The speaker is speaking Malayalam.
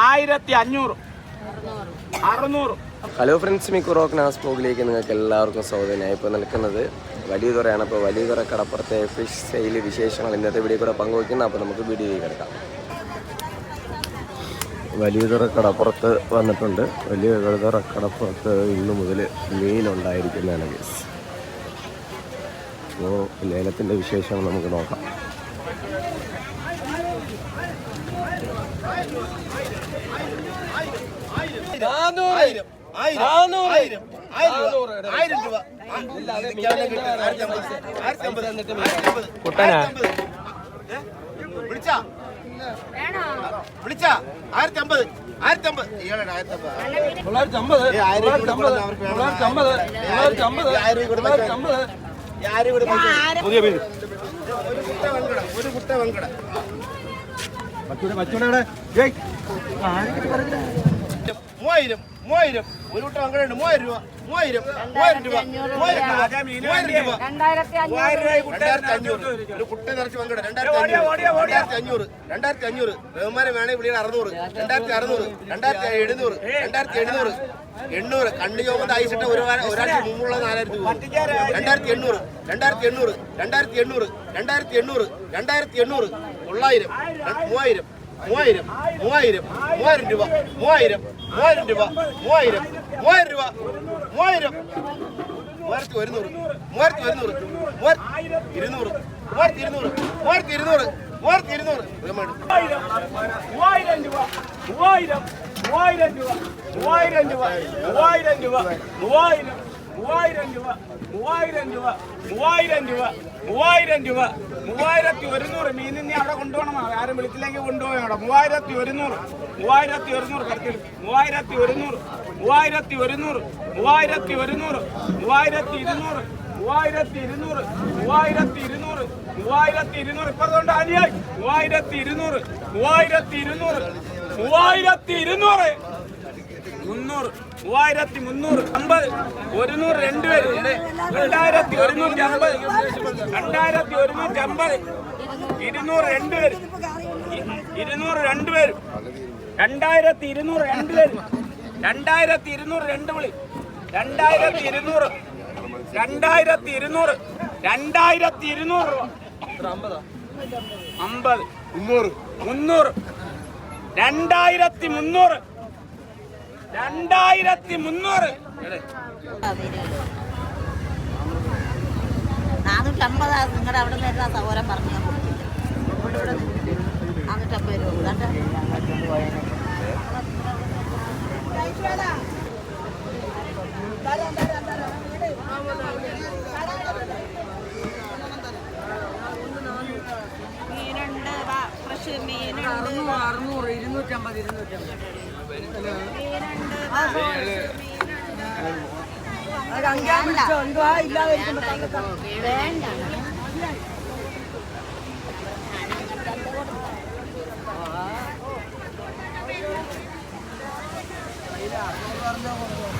ആയിരത്തി അഞ്ഞൂറ് അറുന്നൂറ്. ഹലോ ഫ്രണ്ട്സ് മിക്കുറോക്ക് നാസ് ബ്ലോഗിലേക്ക് നിങ്ങൾക്ക് എല്ലാവർക്കും സ്വാഗതം. ഞാൻ ഇപ്പോൾ നിൽക്കുന്നത് വലിയ തുറയാണ് അപ്പോൾ വലിയ തുറ കടപ്പുറത്തെ ഫിഷ് സെയിൽ വിശേഷങ്ങൾ ഇന്നത്തെ വീഡിയോ കൂടെ പങ്കുവയ്ക്കുന്നത് അപ്പോൾ നമുക്ക് വീഡിയോ കിടക്കാം. വലിയ തുറ കടപ്പുറത്ത് വന്നിട്ടുണ്ട്. വലിയ തുറ കടപ്പുറത്ത് ഇന്ന് മുതൽ മീനുണ്ടായിരിക്കുന്നതാണ് ഗസ് അപ്പോൾ ലേലത്തിന്റെ വിശേഷങ്ങൾ നമുക്ക് നോക്കാം. ആയിരം. ആയിരം. ആയിരം. രൂപ. കുട്ടനാ. വിളിച്ചാ? വിളിച്ചാ? ആയിരത്തി അമ്പത്. ആയിരത്തി അമ്പത്. ഇയാളുടെ ആയിരത്തി അമ്പത്. തൊള്ളായിരത്തി അമ്പത്. തൊള്ളായിരത്തി അമ്പത്. തൊള്ളായിരത്തി അമ്പത്. തൊള്ളായിരത്തി അമ്പത്. പുതിയ പേര് ഒരു കുട്ട ഒരു കുട്ട വൻകട. മൂവായിരം മൂവായിരം. ഒരു കൂട്ടം അങ്ങനെ ഉണ്ട് മൂവായിരം രൂപ മൂവായിരം മൂവായിരം രൂപ മൂവായിരം രൂപ. മൂവായിരം രൂപ. രണ്ടായിരത്തി അഞ്ഞൂറ് രണ്ടായിരത്തി അഞ്ഞൂറ് ഒരു കുട്ടി നിറച്ച് പങ്കട രണ്ടായിരത്തി അഞ്ഞൂറ്. രണ്ടായിരത്തി അഞ്ഞൂറ്. രണ്ടായിരത്തി അഞ്ഞൂറ്. ബഹുമാനം വേണേ വിളിയുടെ അറുന്നൂറ്. രണ്ടായിരത്തി അറുന്നൂറ്. രണ്ടായിരത്തി എഴുന്നൂറ്. രണ്ടായിരത്തി എഴുന്നൂറ് എണ്ണൂറ്. കണ്ണു ചോമത്ത് അയച്ചിട്ട് ഒരു ഒരാഴ്ച മുമ്പുള്ള നാലായിരത്തി രൂപ രണ്ടായിരത്തി എണ്ണൂറ്. രണ്ടായിരത്തി എണ്ണൂറ്. രണ്ടായിരത്തി എണ്ണൂറ്. രണ്ടായിരത്തി എണ്ണൂറ്. രണ്ടായിരത്തി എണ്ണൂറ്. തൊള്ളായിരം. മൂവായിരം. മൂവായിരം മൂവായിരം മൂവായിരം രൂപ മൂവായിരം മൂവായിരം രൂപ മൂവായിരം മൂവായിരം രൂപ മൂവായിരം. മൂവായിരത്തി ഒരുന്നൂറ് മൂവായിരത്തി ഒരുന്നൂറ് മൂവായിരത്തി ഇരുന്നൂറ് മൂവായിരത്തി ഇരുന്നൂറ് മൂവായിരത്തി ഇരുന്നൂറ് മൂവായിരത്തി ഇരുന്നൂറ്. മൂവായിരം രൂപ മൂവായിരം മൂവായിരം രൂപ മൂവായിരം രൂപ മൂവായിരം രൂപ മൂവായിരം. മൂവായിരം രൂപ മൂവായിരം രൂപ മൂവായിരം രൂപ മൂവായിരം രൂപ മൂവായിരത്തി ഒരുന്നൂറ്. മീനിനെ അവിടെ കൊണ്ടുപോകണം. ആരും വിളിച്ചില്ലെങ്കിൽ കൊണ്ടുപോയി അവിടെ. മൂവായിരത്തി ഒരുന്നൂറ് മൂവായിരത്തി ഒരുന്നൂറ് കറക്റ്റ് മൂവായിരത്തി ഒരുന്നൂറ് മൂവായിരത്തി ഒരുന്നൂറ് മൂവായിരത്തി ഒരുന്നൂറ് മൂവായിരത്തി ഇരുന്നൂറ് മൂവായിരത്തി ഇരുന്നൂറ് മൂവായിരത്തി ഇരുന്നൂറ് മൂവായിരത്തി ഇരുന്നൂറ്. അനിയായി. മൂവായിരത്തി ഇരുന്നൂറ് മൂവായിരത്തി ഇരുന്നൂറ് മൂവായിരത്തി ഇരുന്നൂറ്. മുന്നൂറ് മൂവായിരത്തി മുന്നൂറ് അമ്പത് ഒരുന്നൂറ് രണ്ടുപേര് രണ്ടായിരത്തി ഒരുന്നൂറ്റി അമ്പത് രണ്ടായിരത്തി ഒരുന്നൂറ്റി അമ്പത് ഇരുന്നൂറ് രണ്ടുപേര് ഇരുന്നൂറ് രണ്ടുപേര് രണ്ടായിരത്തി ഇരുന്നൂറ് രണ്ടുപേര് രണ്ടായിരത്തി ഇരുന്നൂറ് രണ്ട് വിളി. രണ്ടായിരത്തി ഇരുന്നൂറ്. രണ്ടായിരത്തി ഇരുന്നൂറ്. രണ്ടായിരത്തി ഇരുന്നൂറ് രൂപ. അമ്പത്. മുന്നൂറ്. മുന്നൂറ്. രണ്ടായിരത്തി മുന്നൂറ്. രണ്ടായിരത്തി മുന്നൂറ് നാനൂറ്റമ്പതാ നിങ്ങളുടെ അവിടെ നിന്ന് എല്ലാ പറഞ്ഞു. നാനൂറ്റമ്പത് രൂപ. മീനുണ്ട് വാ, ഫ്രഷ് മീനുണ്ട്. അറുന്നൂറ് ഇരുന്നൂറ്റമ്പത് ഇരുന്നൂറ്റമ്പത്. പറഞ്ഞോ